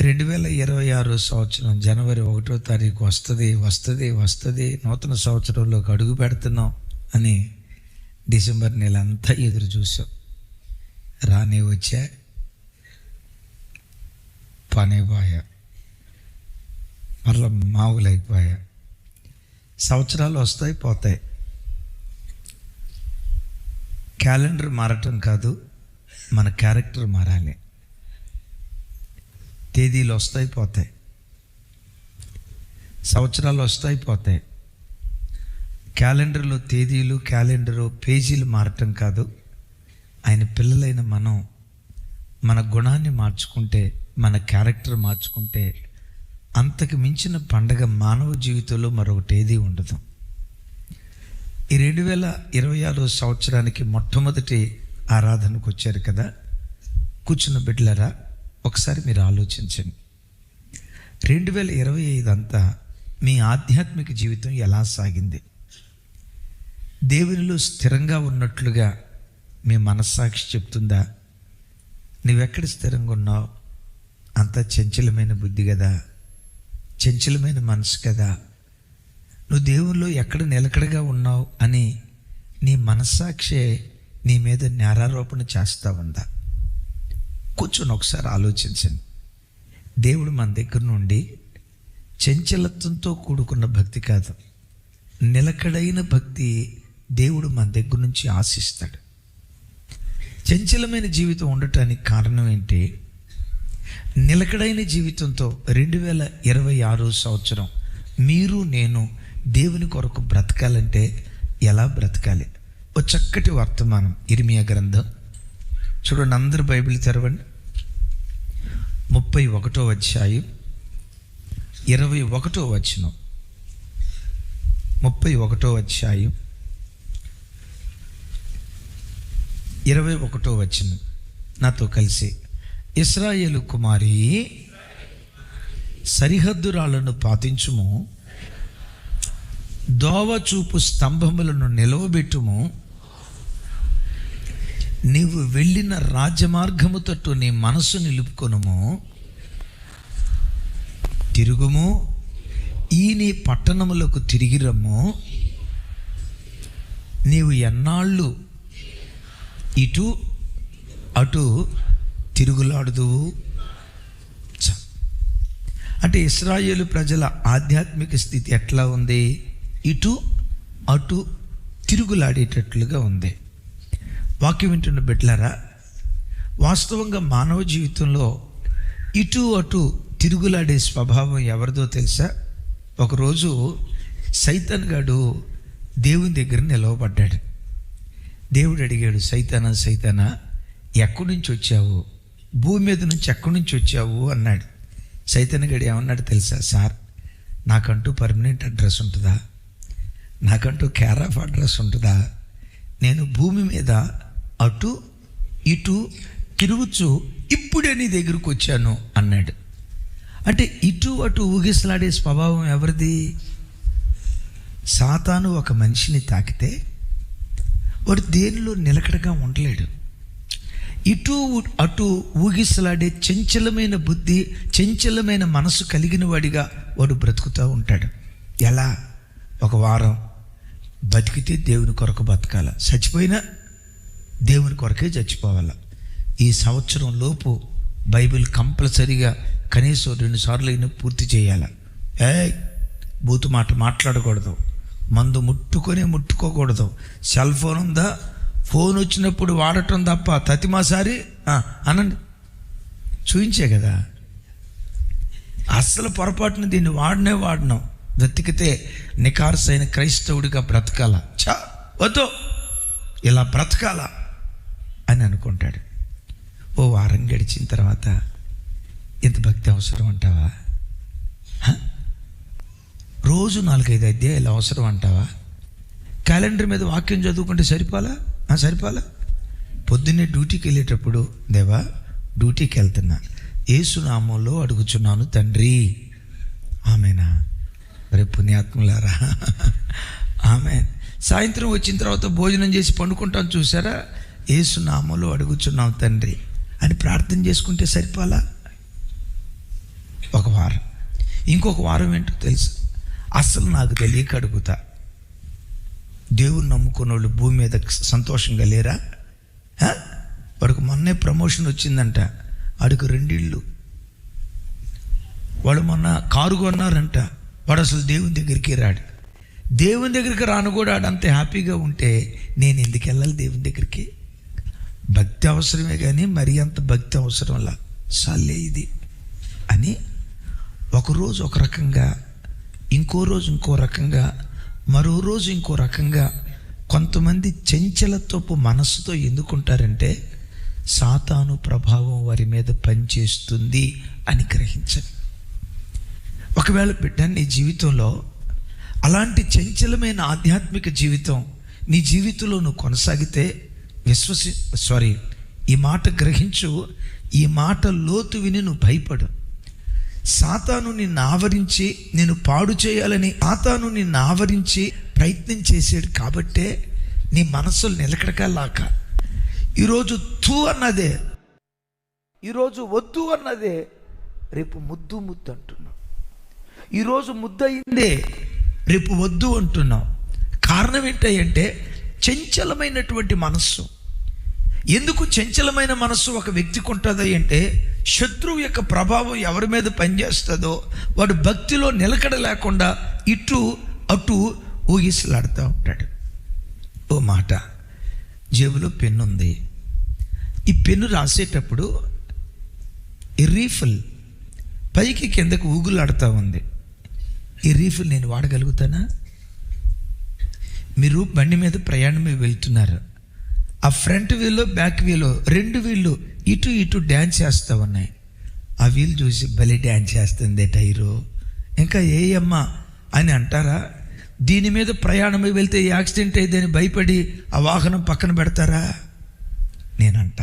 రెండు వేల ఇరవై ఆరు సంవత్సరం జనవరి ఒకటో తారీఖు వస్తుంది వస్తుంది వస్తుంది నూతన సంవత్సరంలోకి అడుగు పెడుతున్నాం అని డిసెంబర్ నెల అంతా ఎదురు చూసాం. రానే వచ్చా పనే పోయా మరలా మామూలైపోయా. సంవత్సరాలు వస్తాయి పోతాయి. క్యాలెండర్ మారటం కాదు మన క్యారెక్టర్ మారాలి. తేదీలు వస్తాయి పోతాయి సంవత్సరాలు వస్తాయి పోతాయి క్యాలెండర్లో తేదీలు క్యాలెండరు పేజీలు మారటం కాదు. ఆయన పిల్లలైన మనం మన గుణాన్ని మార్చుకుంటే మన క్యారెక్టర్ మార్చుకుంటే అంతకు మించిన పండగ మానవ జీవితంలో మరొకటి ఏదీ ఉండదు. ఈ రెండు వేల ఇరవై ఆరో సంవత్సరానికి మొట్టమొదటి ఆరాధనకు వచ్చారు కదా. కూర్చున్న బిడ్డలరా ఒకసారి మీరు ఆలోచించండి. రెండు వేల ఇరవై ఐదు అంతా మీ ఆధ్యాత్మిక జీవితం ఎలా సాగింది? దేవునిలో స్థిరంగా ఉన్నట్లుగా మీ మనస్సాక్షి చెప్తుందా? నువ్వెక్కడ స్థిరంగా ఉన్నావు? అంత చంచలమైన బుద్ధి కదా? చంచలమైన మనసు కదా? నువ్వు దేవుల్లో ఎక్కడ నిలకడగా ఉన్నావు అని నీ మనస్సాక్షే నీ మీద నేరారోపణ చేస్తా ఉందా? కూర్చొని ఒకసారి ఆలోచించండి. దేవుడు మన దగ్గర నుండి చంచలత్వంతో కూడుకున్న భక్తి కాదు. నిలకడైన భక్తి దేవుడు మన దగ్గర నుంచి ఆశిస్తాడు. చంచలమైన జీవితం ఉండటానికి కారణం ఏంటి? నిలకడైన జీవితంతో రెండు వేల ఇరవై ఆరో సంవత్సరం మీరు నేను దేవుని కొరకు బ్రతకాలంటే ఎలా బ్రతకాలి? ఓ చక్కటి వర్తమానం ఇరిమియా గ్రంథం. చూడండి అందరు బైబిల్ తెరవండి. ముప్పై ఒకటో అధ్యాయం ఇరవై ఒకటో వచనం. ముప్పై ఒకటో అధ్యాయం ఇరవై ఒకటో వచనం. నాతో కలిసి ఇస్రాయేలు కుమారి సరిహద్దురాలను పాతించుము దోవ చూపు స్తంభములను నిలవబెట్టుము నీవు వెళ్ళిన రాజమార్గము తట్టు నీ మనసు నిలుపుకొనుము. తిరుగుము. ఈ నీ పట్టణములకు తిరిగి రమ్ము నీవు ఎన్నాళ్ళు ఇటు అటు తిరుగులాడుదువు? అంటే ఇస్రాయేలు ప్రజల ఆధ్యాత్మిక స్థితి ఎట్లా ఉంది? ఇటు అటు తిరుగులాడేటట్లుగా ఉంది. వాక్యం వింటున్న బిడ్డలారా వాస్తవంగా మానవ జీవితంలో ఇటు అటు తిరుగులాడే స్వభావం ఎవరిదో తెలుసా? ఒకరోజు సైతన్ గాడు దేవుని దగ్గర నిలవబడ్డాడు. దేవుడు అడిగాడు సైతానా సైతానా ఎక్కడి నుంచి వచ్చావు? భూమి మీద నుంచి ఎక్కడి నుంచి వచ్చావు? అన్నాడు. సైతన్ గడి ఏమన్నాడు తెలుసా? సార్ నాకంటూ పర్మనెంట్ అడ్రస్ ఉంటుందా? నాకంటూ కేర్ ఆఫ్ అడ్రస్ ఉంటుందా? నేను భూమి మీద అటు ఇటు తిరుగుచు ఇప్పుడే నీ దగ్గరకు వచ్చాను అన్నాడు. అంటే ఇటు అటు ఊగిసలాడే స్వభావం ఎవరిది? సాతాను ఒక మనిషిని తాకితే వాడు దేనిలో నిలకడగా ఉండలేడు. ఇటు అటు ఊగిసలాడే చంచలమైన బుద్ధి చంచలమైన మనసు కలిగిన వాడిగా వాడు బ్రతుకుతూ ఉంటాడు. ఎలా? ఒక వారం బతికితే దేవుని కొరకు బతకాల. చచ్చిపోయినా దేవుని కొరకే చచ్చిపోవాలి. ఈ సంవత్సరం లోపు బైబిల్ కంపల్సరీగా కనీసం రెండు సార్లు అయినా పూర్తి చేయాలి. ఏ బూతు మాట మాట్లాడకూడదు. మందు ముట్టుకొనే ముట్టుకోకూడదు. సెల్ ఫోన్ ఉందా? ఫోన్ వచ్చినప్పుడు వాడటం తప్ప తతిమాసారి అనండి. చూయించే కదా. అస్సలు పొరపాటున దీన్ని వాడనే వాడినాం. వెతికితే నికార్సైన క్రైస్తవుడిగా బ్రతకాల. చా వద్దు. ఇలా బ్రతకాల. అని అనుకుంటాడు. ఓ వారం గడిచిన తర్వాత ఇంత భక్తి అవసరం అంటావా? రోజు నాలుగైదు అధ్యాయాలు అవసరం అంటావా? క్యాలెండర్ మీద వాక్యం చదువుకుంటే సరిపోలా? ఆ, సరిపోలా? పొద్దున్నే డ్యూటీకి వెళ్ళేటప్పుడు దేవా డ్యూటీకి వెళ్తున్నా. ఏసునామంలో అడుగుచున్నాను తండ్రి. ఆమెనా? మరి పుణ్యాత్ములారా. ఆమె సాయంత్రం వచ్చిన తర్వాత భోజనం చేసి పండుకుంటాం చూసారా ఏసునామంలో అడుగుచున్నావు తండ్రి అని ప్రార్థన చేసుకుంటే సరిపోలా? ఒక వారం. ఇంకొక వారం ఏంటో తెలుసు. అసలు నాకు తెలియక అడుగుతా. దేవుని నమ్ముకున్న వాళ్ళు భూమి మీద సంతోషంగా లేరా? వాడికి మొన్నే ప్రమోషన్ వచ్చిందంట. వాడికి రెండిళ్ళు. వాడు మొన్న కారు కొన్నారంట. వాడు అసలు దేవుని దగ్గరికి రాడు. దేవుని దగ్గరికి రాను కూడా వాడు అంత హ్యాపీగా ఉంటే నేను ఎందుకు వెళ్ళాలి దేవుని దగ్గరికి? భక్తి అవసరమే కానీ మరి అంత భక్తి అవసరంలా సాలే ఇది. అని ఒకరోజు ఒక రకంగా ఇంకో రోజు ఇంకో రకంగా మరో రోజు ఇంకో రకంగా కొంతమంది చెంచలతోపు మనస్సుతో ఎందుకుంటారంటే సాతాను ప్రభావం వారి మీద పనిచేస్తుంది అని గ్రహించండి ఒకవేళ బిడ్డ నీ జీవితంలో అలాంటి చంచలమైన ఆధ్యాత్మిక జీవితం నీ జీవితంలో నువ్వు కొనసాగితే విశ్వసి సారీ ఈ మాట గ్రహించు ఈ మాట లోతు విని నువ్వు భయపడు. సాతాను నిన్ను ఆవరించి నేను పాడు చేయాలని సాతాను నిన్ను ఆవరించి ప్రయత్నం చేసాడు కాబట్టే నీ మనసులు నిలకడగా లాక ఈరోజు తూ అన్నదే ఈరోజు వద్దు అన్నదే రేపు ముద్దు ముద్దు అంటున్నావు. ఈరోజు ముద్దయిందే రేపు వద్దు అంటున్నాం కారణం ఏంటంటే చంచలమైనటువంటి మనస్సు. ఎందుకు చంచలమైన మనస్సు ఒక వ్యక్తికి ఉంటుంది అంటే శత్రువు యొక్క ప్రభావం ఎవరి మీద పనిచేస్తుందో వాడు భక్తిలో నిలకడ లేకుండా ఇటు అటు ఊగిసలాడుతూ ఉంటాడు. ఓ మాట జేబులో పెన్ను ఉంది. ఈ పెన్ను రాసేటప్పుడు ఈ రీఫిల్ పైకి కిందకు ఊగులాడుతూ ఉంది. ఈ రీఫిల్ నేను వాడగలుగుతానా? మీరు బండి మీద ప్రయాణమే వెళ్తున్నారు. ఆ ఫ్రంట్ వీలు బ్యాక్ వీలు రెండు వీళ్ళు ఇటు ఇటు డ్యాన్స్ చేస్తూ ఉన్నాయి. ఆ వీలు చూసి భలే డ్యాన్స్ చేస్తుంది టైరు. ఇంకా ఏ అమ్మ అని అంటారా? దీని మీద ప్రయాణమై వెళ్తే యాక్సిడెంట్ అయ్యేదని భయపడి ఆ వాహనం పక్కన పెడతారా? నేనంట.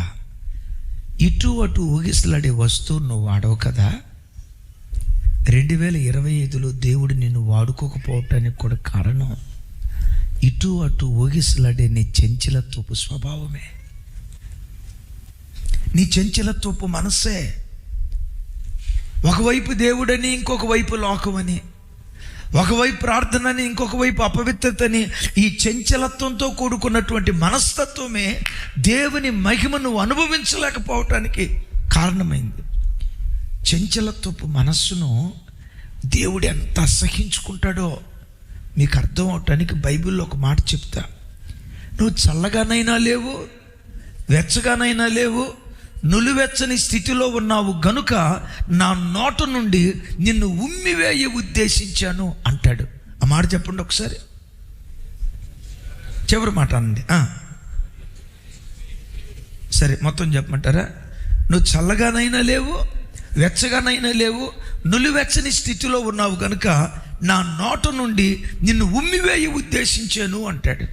ఇటు అటు ఊగిసలాడే వస్తువు నువ్వు వాడవు కదా? రెండు వేల ఇరవై ఐదులో దేవుడు నిన్ను వాడుకోకపోవటానికి కూడా కారణం ఇటు అటు ఊగిసలాడే నీ చెంచలత్వపు స్వభావమే. నీ చెంచలత్వపు మనస్సే. ఒకవైపు దేవుడని ఇంకొక వైపు లోకమని. ఒకవైపు ప్రార్థనని ఇంకొక వైపు అపవిత్రతని. ఈ చంచలత్వంతో కూడుకున్నటువంటి మనస్తత్వమే దేవుని మహిమను అనుభవించలేకపోవటానికి కారణమైంది. చంచలత్వపు మనస్సును దేవుడు ఎంత అసహించుకుంటాడో మీకు అర్థం అవటానికి బైబిల్లో ఒక మాట చెప్తా. నువ్వు చల్లగానైనా లేవు వెచ్చగానైనా లేవు నులివెచ్చని స్థితిలో ఉన్నావు గనుక నా నోట నుండి నిన్ను ఉమ్మివేయ ఉద్దేశించాను అంటాడు. ఆ మాట చెప్పండి ఒకసారి. చివరి మాట అనండి. సరే మొత్తం చెప్పమంటారా? నువ్వు చల్లగానైనా లేవు వెచ్చగానైనా లేవు నులివెచ్చని స్థితిలో ఉన్నావు కనుక నా నోట నుండి నిన్ను ఉమ్మివేయ ఉద్దేశించాను అంటాడు.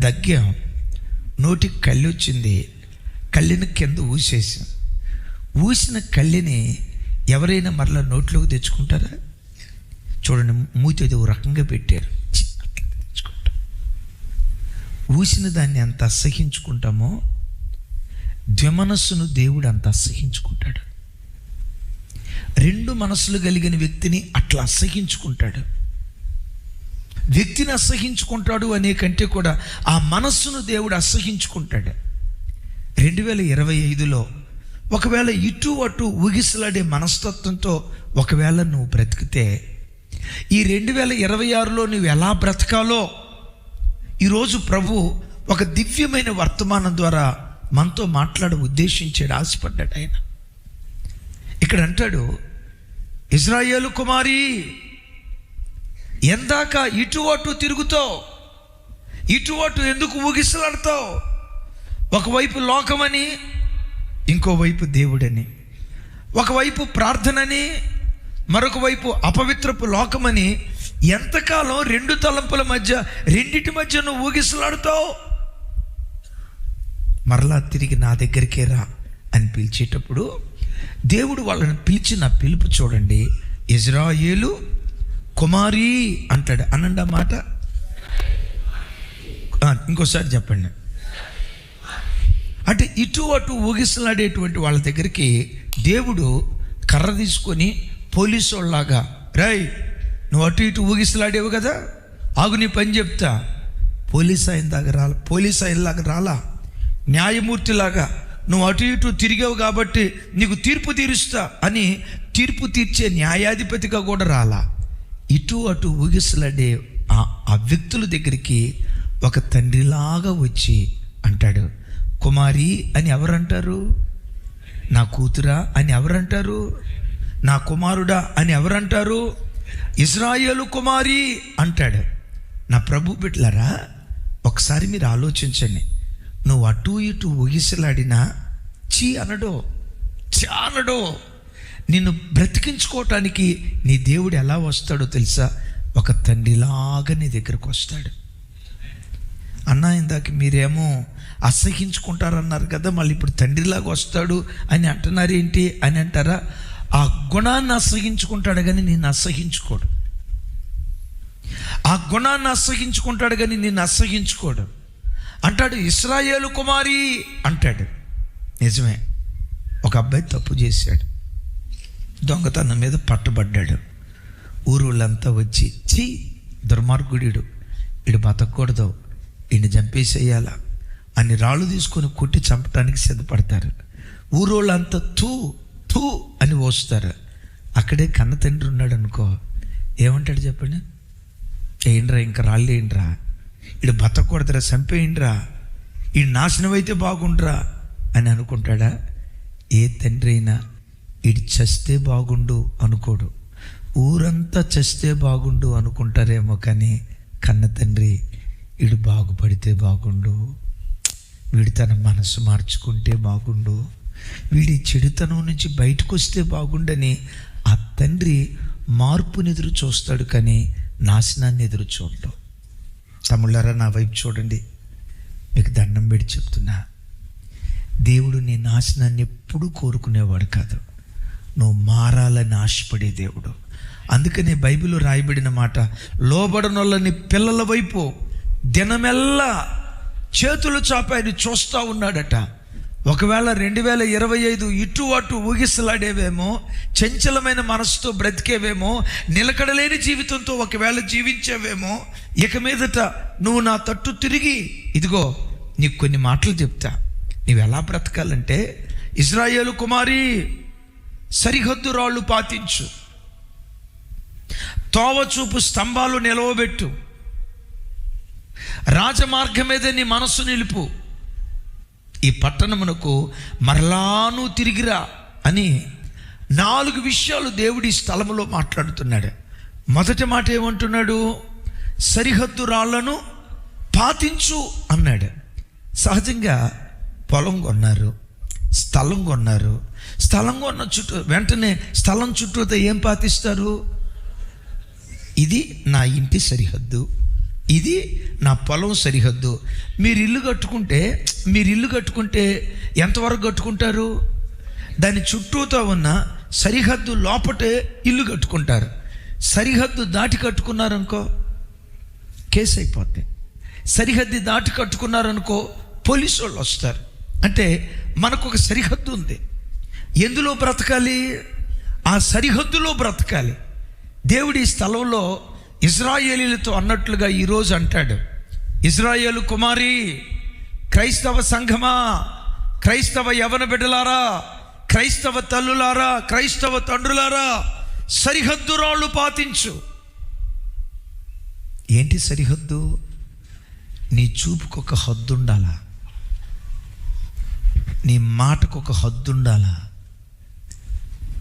దగ్గాం నోటికి కళ్ళు వచ్చింది. కళ్ళిని కింద ఊసేసాం ఊసిన కళ్ళిని ఎవరైనా మరలా నోట్లోకి తెచ్చుకుంటారా? చూడండి మూతి అది ఓ రకంగా పెట్టారు. ఊసిన దాన్ని ఎంత అసహించుకుంటామో ద్వమనస్సును దేవుడు అంత అసహించుకుంటాడు. రెండు మనసులు కలిగిన వ్యక్తిని అట్లా అసహించుకుంటాడు. వ్యక్తిని అసహించుకుంటాడు అనే కంటే కూడా ఆ మనస్సును దేవుడు అసహించుకుంటాడు. రెండు వేల ఇరవై ఐదులో ఒకవేళ ఇటు అటు ఊగిసలాడే మనస్తత్వంతో ఒకవేళ నువ్వు బ్రతికితే ఈ రెండు వేల ఇరవై ఆరులో నువ్వు ఎలా బ్రతకాలో ఈరోజు ప్రభు ఒక దివ్యమైన వర్తమానం ద్వారా మనతో మాట్లాడ ఉద్దేశించాడు ఆశపడ్డాడు ఆయన. ఇక్కడ అంటాడు ఇజ్రాయేలు కుమారి ఎందాక ఇటు అటు తిరుగుతావు ఇటు అటు ఎందుకు ఊగిసలాడతావు? ఒకవైపు లోకమని ఇంకోవైపు దేవుడని. ఒకవైపు ప్రార్థనని మరొక వైపు అపవిత్రపు లోకమని ఎంతకాలం రెండు తలంపుల మధ్య రెండిటి మధ్య నువ్వు ఊగిసలాడుతావు? మరలా తిరిగి నా దగ్గరికే రా అని పిలిచేటప్పుడు దేవుడు వాళ్ళని పిలిచిన పిలుపు చూడండి ఇజ్రాయేలు కుమారి అంటాడు. అనండి ఆ మాట ఇంకోసారి చెప్పండి. అంటే ఇటు అటు ఊగిసలాడేటువంటి వాళ్ళ దగ్గరికి దేవుడు కర్ర తీసుకొని పోలీసు వాళ్ళలాగా రై నువ్వు అటు ఇటు ఊగిసలాడేవు కదా? ఆగు నీ పని చెప్తా. పోలీస్ ఆయన దాకా రాలా పోలీస్ ఆయనలాగా రాలా? న్యాయమూర్తిలాగా నువ్వు అటు ఇటు తిరిగావు కాబట్టి నీకు తీర్పు తీరుస్తా అని తీర్పు తీర్చే న్యాయాధిపతిగా కూడా రాలా. ఇటు అటు ఊగిసలాడే ఆ ఆ వ్యక్తుల దగ్గరికి ఒక తండ్రిలాగా వచ్చి అంటాడు కుమారి అని ఎవరంటారు? నా కూతురా అని ఎవరంటారు? నా కుమారుడా అని ఎవరంటారు? ఇజ్రాయేలు కుమారి అంటాడు. నా ప్రభు బిడ్లరా ఒకసారి మీరు ఆలోచించండి. నువ్వు అటు ఇటు ఊగిసలాడినా చీ అనడో చా అనడో నిన్ను బ్రతికించుకోవటానికి నీ దేవుడు ఎలా వస్తాడో తెలుసా? ఒక తండ్రిలాగా నీ దగ్గరకు వస్తాడు. అన్న ఇందాక మీరేమో అసహించుకుంటారన్నారు కదా మళ్ళీ ఇప్పుడు తండ్రిలాగా వస్తాడు అని అంటున్నారు ఏంటి అని అంటారా? ఆ గుణాన్ని అసహించుకుంటాడు కానీ నేను అసహించుకోడు. ఆ గుణాన్ని అసహించుకుంటాడు కానీ నేను అసహించుకోడు. అంటాడు ఇస్రాయేలు కుమారి అంటాడు. నిజమే ఒక అబ్బాయి తప్పు చేశాడు. దొంగతనం మీద పట్టుబడ్డాడు. ఊరులంతా వచ్చి చీ దుర్మార్గుడు ఇడు బతకూడదు. ఈయన చంపేసేయాలా? అని రాళ్ళు తీసుకొని కొట్టి చంపడానికి సిద్ధపడతారు. ఊరోళ్ళంతా తూ తూ అని ఓస్తారు. అక్కడే కన్న తండ్రి ఉన్నాడు అనుకో ఏమంటాడు చెప్పండి? ఏంట్రా ఇంకా రాళ్ళు ఏంట్రా ఇడు బతకూడదురా చంపేయండిరా. ఈ నాశనం అయితే బాగుండ్రా అని అనుకుంటాడా? ఏ తండ్రి అయినా ఇడి చస్తే బాగుండు అనుకోడు. ఊరంతా చస్తే బాగుండు అనుకుంటారేమో కానీ కన్న తండ్రి వీడు బాగుపడితే బాగుండు. వీడు తన మనసు మార్చుకుంటే బాగుండు. వీడి చెడుతనం నుంచి బయటకు వస్తే బాగుండని ఆ తండ్రి మార్పుని ఎదురు చూస్తాడు కానీ నాశనాన్ని ఎదురు చూడటం తమ్ముళ్ళారా నా వైపు చూడండి. మీకు దండం పెట్టి చెప్తున్నా. దేవుడు నీ నాశనాన్ని ఎప్పుడూ కోరుకునేవాడు కాదు. నువ్వు మారాలని ఆశపడే దేవుడు. అందుకనే బైబిల్ రాయబడిన మాట లోబడనొల్లని పిల్లల వైపు దినమెల్లా చేతులు చాపి ఆయన చూస్తూ ఉన్నాడట. ఒకవేళ రెండు వేల ఇరవై ఐదు ఇటు అటు ఊగిసలాడేవేమో చంచలమైన మనసుతో బ్రతికేవేమో నిలకడలేని జీవితంతో ఒకవేళ జీవించేవేమో ఇక మీదట నువ్వు నా తట్టు తిరిగి ఇదిగో నీకు కొన్ని మాటలు చెప్తా. నీవు ఎలా బ్రతకాలంటే ఇజ్రాయేలు కుమారి సరిహద్దు రాళ్ళు పాతించు. తోవచూపు స్తంభాలు నిలవబెట్టు. రాజమార్గం మీద నీ మనస్సు నిలుపు. ఈ పట్టణమునకు మరలాను తిరిగిరా అని నాలుగు విషయాలు దేవుడి స్థలములో మాట్లాడుతున్నాడు. మొదటి మాట ఏమంటున్నాడు? సరిహద్దు రాళ్ళను పాతించు అన్నాడు. సహజంగా పొలం కొన్నారు స్థలం కొన్నారు. స్థలం కొన్న చుట్టూ వెంటనే స్థలం చుట్టూతో ఏం పాతిస్తారు? ఇది నా ఇంటి సరిహద్దు. ఇది నా పొలం సరిహద్దు. మీరు ఇల్లు కట్టుకుంటే మీరు ఇల్లు కట్టుకుంటే ఎంతవరకు కట్టుకుంటారు? దాని చుట్టూతో ఉన్న సరిహద్దు లోపటే ఇల్లు కట్టుకుంటారు. సరిహద్దు దాటి కట్టుకున్నారనుకో కేసు అయిపోతుంది సరిహద్దు దాటి కట్టుకున్నారనుకో పోలీసు వాళ్ళు వస్తారు. అంటే మనకు ఒక సరిహద్దు ఉంది. ఎందులో బ్రతకాలి? ఆ సరిహద్దులో బ్రతకాలి. దేవుడి స్థలంలో ఇజ్రాయేలీలతో అన్నట్లుగా ఈరోజు అంటాడు ఇజ్రాయేలు కుమారి క్రైస్తవ సంఘమా క్రైస్తవ యవన బిడ్డలారా క్రైస్తవ తల్లులారా క్రైస్తవ తండ్రులారా సరిహద్దు రాళ్ళు పాతించు. ఏంటి సరిహద్దు? నీ చూపుకు ఒక హద్దు ఉండాలా నీ మాటకు ఒక హద్దు ఉండాలా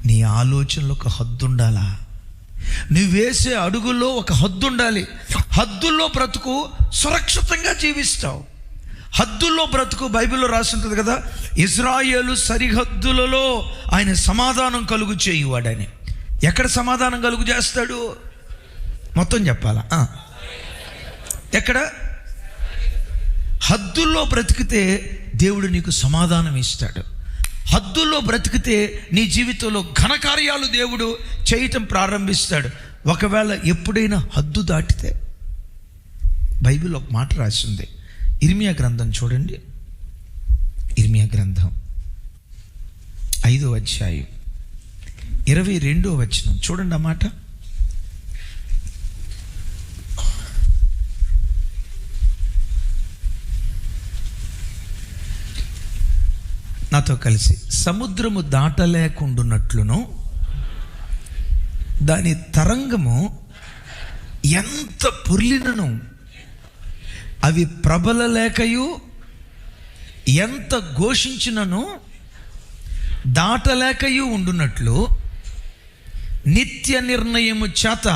నీ ఆలోచనలకు ఒక హద్దు ఉండాలా నువ్వు వేసే అడుగుల్లో ఒక హద్దు ఉండాలి హద్దుల్లో బ్రతుకు సురక్షితంగా జీవిస్తావు. హద్దుల్లో బ్రతుకు బైబిల్లో రాసి ఉంటుంది కదా ఇజ్రాయేలు సరిహద్దులలో ఆయన సమాధానం కలుగు చేయువాడని. ఎక్కడ సమాధానం కలుగు చేస్తాడు? మొత్తం చెప్పాలా? ఎక్కడ? హద్దుల్లో బ్రతికితే దేవుడు నీకు సమాధానం ఇస్తాడు. హద్దుల్లో బ్రతికితే నీ జీవితంలో ఘనకార్యాలు దేవుడు చేయటం ప్రారంభిస్తాడు. ఒకవేళ ఎప్పుడైనా హద్దు దాటితే బైబిల్ ఒక మాట రాసింది. ఇర్మియా గ్రంథం చూడండి. ఇర్మియా గ్రంథం ఐదో అధ్యాయం ఇరవై రెండో వచనం. చూడండి అన్నమాట నాతో కలిసి. సముద్రము దాటలేకుండున్నట్లును దాని తరంగము ఎంత పుర్లినను అవి ప్రబలలేకయు ఎంత ఘోషించినను దాటలేకయు ఉండునట్లు నిత్య నిర్ణయము చేత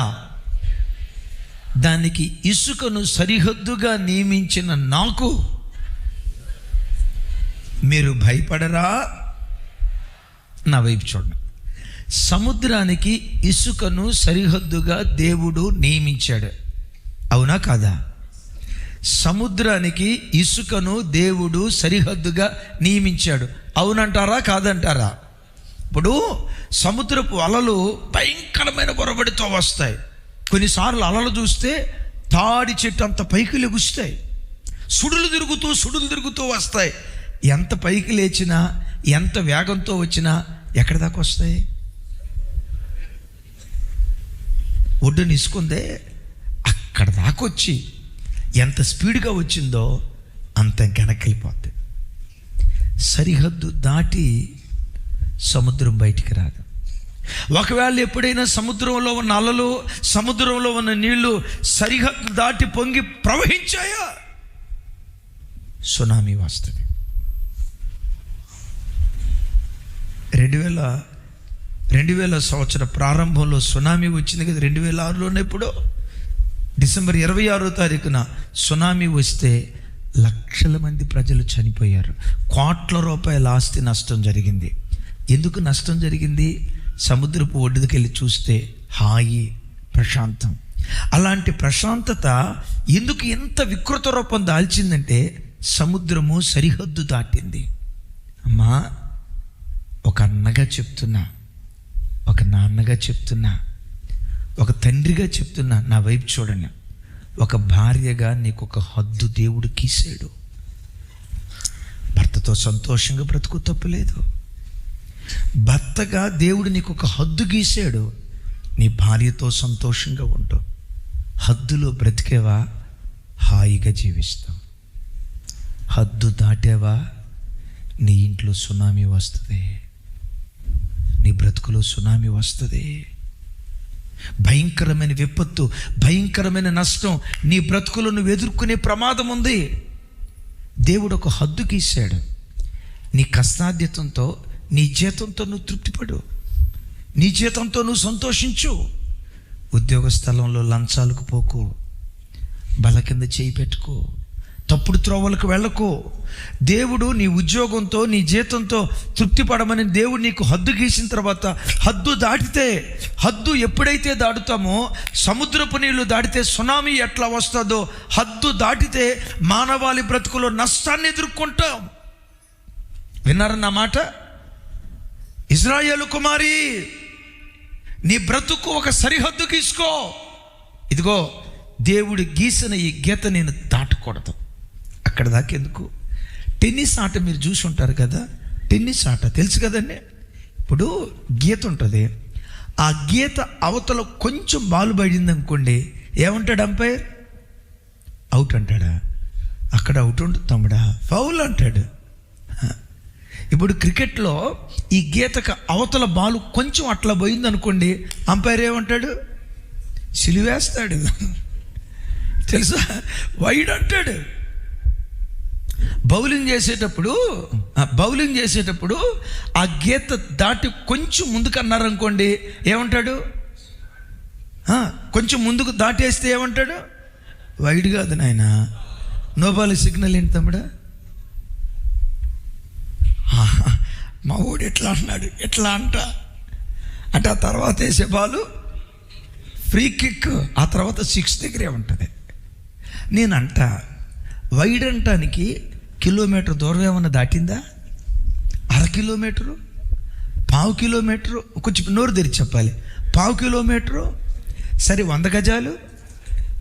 దానికి ఇసుకను సరిహద్దుగా నియమించిన నాకు మీరు భయపడరా? నా వైపు చూడండి. సముద్రానికి ఇసుకను సరిహద్దుగా దేవుడు నియమించాడు. అవునా కాదా? సముద్రానికి ఇసుకను దేవుడు సరిహద్దుగా నియమించాడు. అవునంటారా? కాదంటారా? ఇప్పుడు సముద్రపు అలలు భయంకరమైన పొరబడితో వస్తాయి. కొన్నిసార్లు అలలు చూస్తే తాడి చెట్టు అంత పైకి లెగుస్తాయి. సుడులు తిరుగుతూ సుడులు తిరుగుతూ వస్తాయి. ఎంత పైకి లేచినా ఎంత వేగంతో వచ్చినా ఎక్కడి దాకా వస్తాయి? ఒడ్డుని ఇసుకుందే అక్కడ దాకా వచ్చి ఎంత స్పీడ్గా వచ్చిందో అంత వెనక్కిపోద్ది సరిహద్దు దాటి సముద్రం బయటికి రాదు. ఒకవేళ ఎప్పుడైనా సముద్రంలో ఉన్న అలలు సముద్రంలో ఉన్న నీళ్ళు సరిహద్దు దాటి పొంగి ప్రవహించాయా? సునామీ వస్తుంది రెండు వేల రెండు వేల సంవత్సర ప్రారంభంలో సునామీ వచ్చింది కదా రెండు వేల ఆరులోనే ఎప్పుడో డిసెంబర్ ఇరవై ఆరో తారీఖున సునామీ వస్తే లక్షల మంది ప్రజలు చనిపోయారు. కోట్ల రూపాయల ఆస్తి నష్టం జరిగింది. ఎందుకు నష్టం జరిగింది? సముద్రపు ఒడ్డుకెళ్ళి చూస్తే హాయి ప్రశాంతం. అలాంటి ప్రశాంతత ఎందుకు ఎంత వికృత రూపం దాల్చిందంటే సముద్రము సరిహద్దు దాటింది. అమ్మా ఒక అన్నగా చెప్తున్నా ఒక నాన్నగా చెప్తున్నా ఒక తండ్రిగా చెప్తున్నా నా వైపు చూడండి. ఒక భార్యగా నీకు ఒక హద్దు దేవుడు గీసాడు భర్తతో సంతోషంగా బ్రతుకు తప్పులేదు. భర్తగా దేవుడు నీకు ఒక హద్దు గీసాడు నీ భార్యతో సంతోషంగా ఉండు. హద్దులో బ్రతికేవా? హాయిగా జీవిస్తాం హద్దు దాటేవా? నీ ఇంట్లో సునామీ వస్తుంది. నీ బ్రతుకులో సునామీ వస్తుంది. భయంకరమైన విపత్తు భయంకరమైన నష్టం నీ బ్రతుకులో నువ్వు ఎదుర్కొనే ప్రమాదం ఉంది. దేవుడు ఒక హద్దు గీశాడు. నీ కష్టాధ్యతంతో నీ జీతంతో నువ్వు తృప్తిపడు. నీ జీతంతో నువ్వు సంతోషించు. ఉద్యోగ స్థలంలో లంచాలకు పోకు. బల కింద చేయి పెట్టుకో. తప్పుడు త్రోవలకు వెళ్ళకు. దేవుడు నీ ఉద్యోగంతో నీ జీతంతో తృప్తి పడమని దేవుడు నీకు హద్దు గీసిన తర్వాత హద్దు దాటితే హద్దు ఎప్పుడైతే దాటుతామో సముద్రపు నీళ్ళు దాటితే సునామీ ఎట్లా వస్తుందో హద్దు దాటితే మానవాళి బ్రతుకులో నష్టాన్ని ఎదుర్కొంటాం. విన్నారన్న మాట? ఇజ్రాయేలు కుమారి నీ బ్రతుకు ఒక సరిహద్దు గీసుకో. ఇదిగో దేవుడు గీసిన ఈ గీత నేను దాటకూడదు. అక్కడ దాకా ఎందుకు? టెన్నిస్ ఆట మీరు చూసి ఉంటారు కదా? టెన్నిస్ ఆట తెలుసు కదండి? ఇప్పుడు గీత ఉంటుంది. ఆ గీత అవతల కొంచెం బాలు పడింది అనుకోండి ఏమంటాడు అంపైర్? అవుట్ అంటాడా? అక్కడ అవుట్ ఉంటుంది తమ్ముడా ఫౌల్ అంటాడు. ఇప్పుడు క్రికెట్లో ఈ గీతకు అవతల బాలు కొంచెం అట్లా పోయింది అనుకోండి అంపైర్ ఏమంటాడు? సిలివేస్తాడు. తెలుసా? వైడ్ అంటాడు. బౌలింగ్ చేసేటప్పుడు ఆ, బౌలింగ్ చేసేటప్పుడు ఆ గీత దాటి కొంచెం ముందుకు అనుకోండి ఏమంటాడు కొంచెం ముందుకు దాటేస్తే ఏమంటాడు? వైడ్ కాదు నాయన. నోబాల్ సిగ్నల్ ఏంటి తమ్ముడా? మా ఊడు ఎట్లా అన్నాడు? ఎట్లా అంట? అంటే ఆ తర్వాత వేసే బాలు ఫ్రీ కిక్ ఆ తర్వాత సిక్స్ దగ్గరే ఉంటుంది. నేనంట వైడ్ అంటానికి కిలోమీటర్ దూరం ఏమన్నా దాటిందా? అర కిలోమీటరు? పావు కిలోమీటరు? కొంచెం నోరు తెరిచి చెప్పాలి. పావు కిలోమీటరు? సరే వంద గజాలు?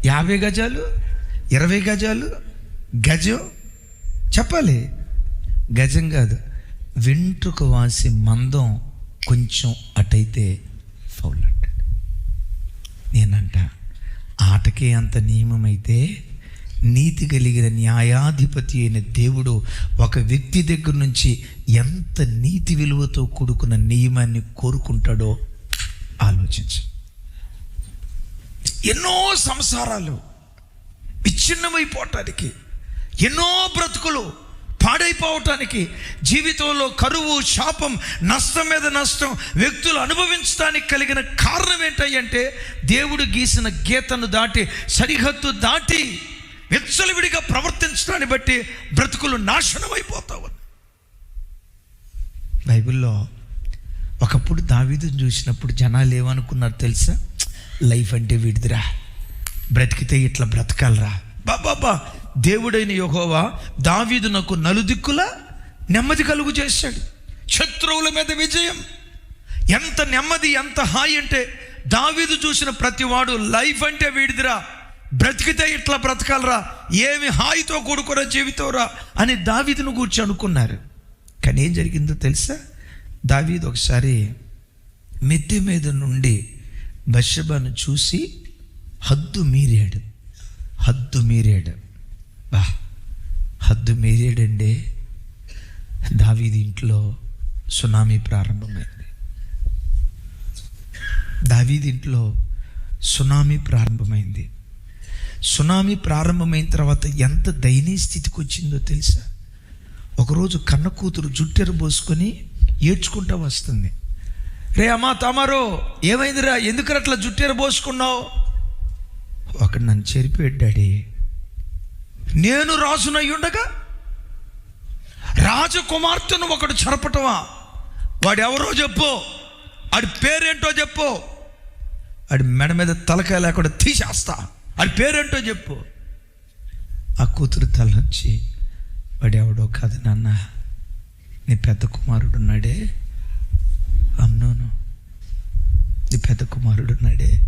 యాభై గజాలు? ఇరవై గజాలు? గజం? చెప్పాలి. గజం కాదు. వెంట్రుక వాసి మందం కొంచెం అటైతే ఫౌల్ అంటాడు. నేనంట ఆటకే అంత నియమమైతే నీతి కలిగిన న్యాయాధిపతి అయిన దేవుడు ఒక వ్యక్తి దగ్గర నుంచి ఎంత నీతి విలువతో కూడుకున్న నియమాన్ని కోరుకుంటాడో ఆలోచించు. ఎన్నో సంసారాలు విచ్ఛిన్నమైపోవటానికి ఎన్నో బ్రతుకులు పాడైపోవటానికి జీవితంలో కరువు శాపం నష్టం మీద నష్టం వ్యక్తులు అనుభవించడానికి కలిగిన కారణం ఏంటంటే దేవుడు గీసిన గీతను దాటి సరిహద్దు దాటి విచ్చలవిడిగా ప్రవర్తించడాన్ని బట్టి బ్రతుకులు నాశనం అయిపోతావు బైబిల్లో ఒకప్పుడు దావీదుని చూసినప్పుడు జనాలు ఏమనుకున్నారు తెలుసా? లైఫ్ అంటే వీడిదిరా. బ్రతికితే ఇట్లా బ్రతకాలరా. బాబా దేవుడైన యహోవా దావీదునకు నలుదిక్కుల నెమ్మది కలుగు చేశాడు. శత్రువుల మీద విజయం. ఎంత నెమ్మది ఎంత హాయి అంటే దావీదు చూసిన ప్రతివాడు లైఫ్ అంటే వీడిదిరా. బ్రతికితే ఇట్లా బ్రతకాలరా? ఏమి హాయితో కూడుకున్న జీవితంరా? అని దావీదును గూర్చి అనుకున్నారు. కానీ ఏం జరిగిందో తెలుసా? దావీదు ఒకసారి మెత్తి మీద నుండి బషబను చూసి హద్దు మీరాడు. హద్దు మీరాడు. బా హద్దు మీరాడండి దావీది ఇంట్లో సునామీ ప్రారంభమైంది. దావీది ఇంట్లో సునామీ ప్రారంభమైంది. సునామీ ప్రారంభమైన తర్వాత ఎంత దయనీయ స్థితికి వచ్చిందో తెలుసా? ఒకరోజు కన్న కూతురు జుట్టెరు పోసుకొని ఏడ్చుకుంటూ వస్తుంది. రే అమ్మా తమారో ఏమైందిరా? ఎందుకు అట్లా జుట్టెరు పోసుకున్నావు? ఒకడు నన్ను చెరిపెడ్డాడి నేను రాజునయ్యుండగా రాజకుమార్తెను ఒకడు చెరపటమా? వాడు ఎవరో చెప్పు. వాడి పేరేంటో చెప్పు. వాడి మెడ మీద తలకాయ లేకుండా తీసేస్తా. ఆ పేరేంటో చెప్పు. ఆ కూతురు తల నుంచి వాడు ఎవడో కాదు నాన్న. నీ పెద్ద కుమారుడు ఉన్నాడే. అమ్నోను. నీ పెద్ద కుమారుడు ఉన్నాడే.